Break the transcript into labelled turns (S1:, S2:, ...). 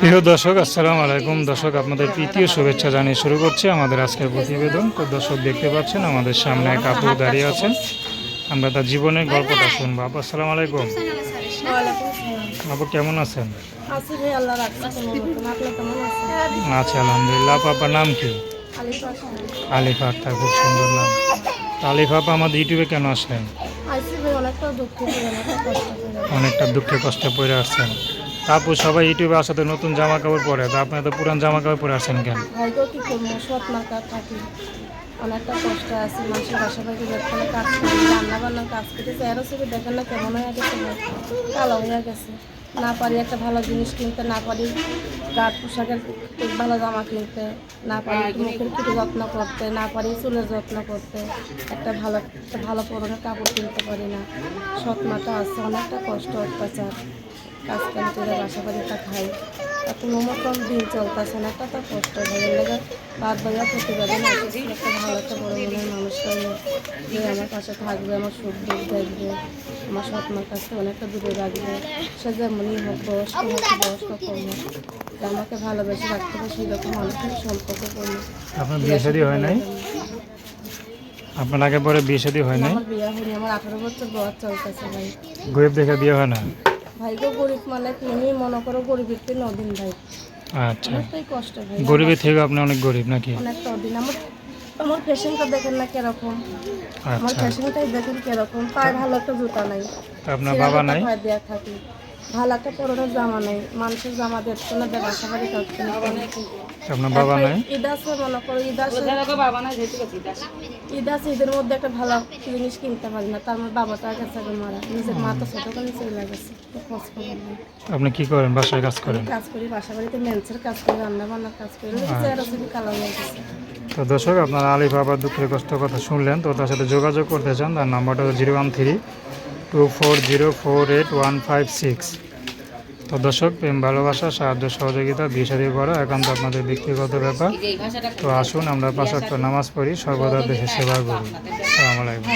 S1: প্রিয় দর্শক আসসালামু আলাইকুম। দর্শক আপনাদের তৃতীয় শুভেচ্ছা জানিয়ে শুরু করছি আমাদের আজকের প্রতিবেদন। তো দর্শক দেখতে পাচ্ছেন আমাদের সামনে এক আপু দাঁড়িয়ে আছেন। আমরা তার জীবনের গল্পটা শুনব। আপু আসসালামু আলাইকুম। আপু কেমন আছেন? আচ্ছা আলহামদুলিল্লাহ। আপু আপনার নাম কি?
S2: আলিফ
S1: আক্তার খুব সুন্দর নাম। আলিফ আপা আমাদের ইউটিউবে কেন আসলেন?
S2: অনেকটা দুঃখ কষ্ট
S1: পড়ে আসছেন। আপু সবাই ইউটিউবে আসাতে নতুন জামা কাপড় পরে, তা আপনি তো পুরান জামা কাপড় পরে আসেন কেন?
S2: ভাইকেও কি করব? সৎ মার্কা থাকি। অনেকটা কষ্ট আছে, মানুষের বাড়ি যেখানে কাজ করি রান্না বান্না কাজ করি চেয়ারও ছবি দেখেন না কেমন হয়ে গেছে কালো হয়ে গেছে। না পারি একটা ভালো জিনিস কিনতে, না পারি গাঢ় পোশাকের ভালো জামা কিনতে, না পারি মুখের কিছু যত্ন করতে, না পারি চুলের যত্ন করতে, একটা ভালো একটা ভালো পুরনো কাপড় কিনতে পারি না। সৎ মাটা আছে, অনেকটা কষ্ট অত্যাচার। কাজ কাম করে বাসা বাড়িটা খাই এত মমতন দিন চলতেছে না কত কষ্ট ভালো লাগে বাদ বাজা প্রতিবেদন একটা ভালো একটা বড় মনের মানুষ যে আমার পাশে থাকবে আমার সুখ দুঃখ দেখবে আমার স্বপ্নের কাছে অনেকটা দূরে রাখবে। সে যেমনই হোক বয়স্ক হোক বয়স্ক কম হোক যে আমাকে ভালোবেসে রাখতে হবে সেই রকম মানুষের সম্পর্ক করবে।
S1: আপনার বিয়ে শাদী হয় নাই? আপনার আগে পরে বিয়ে শাদী হয় নাই?
S2: আমার বিয়ে হয়নি আমার আঠারো বছর বয়স চলতেছে ভাই।
S1: গরিব দেখে বিয়ে হয় না?
S2: ভাই গো গরিব মানে তুমি মনে করো গরিবের তো নদিন ভাই।
S1: আচ্ছা।
S2: অনেকটাই কষ্ট ভাই।
S1: গরিবের থেকে আপনি অনেক গরিব নাকি?
S2: অনেকটা দিন আমার আমার ফ্যাশনটা দেখেন না কীরকম? আমার
S1: আচ্ছা।
S2: ফ্যাশনটাই দেখেন কীরকম? পায়ে ভালো একটা জুতা নাই।
S1: আপনার বাবা নাই?
S2: দেওয়া থাকি। ভালো একটা পুরোনো জামা নাই। মানুষের জামা দেখতো না দেয় বাসা বাড়ি কাটতো না।
S1: আপনার বাবা নাই?
S2: ঈদ আছে মনে করো ঈদ আছে। ঈদ আছে। ঈদের মধ্যে একটা ভালো জিনিস কিনতে পারি না। তার বাবাটা গেছে মারা। নিজের মা তো চলে গেছে।
S1: আপনি কি করেন? বাসায় কাজ করেন?
S2: কাজ করি বাসা বাড়িতে মেন্সের কাজ করি রান্না বান্নার কাজ করি। কালো হয়ে গেছে।
S1: তো দর্শক আপনারা আলিফ বাবার দুঃখের কষ্ট কথা শুনলেন। তো তার সাথে যোগাযোগ করতে চান তার নাম্বারটা zero one three two four zero four eight one five six তো দর্শক, প্রেম, ভালোবাসা, সাহায্য, সহযোগিতা বিষয় শাদী করা একান্ত আপনাদের ব্যক্তিগত ব্যাপার। তো আসুন আমরা পাঁচ নামাজ পড়ি, সর্বদা দেশে সেবা করি। আসসালামু আলাইকুম।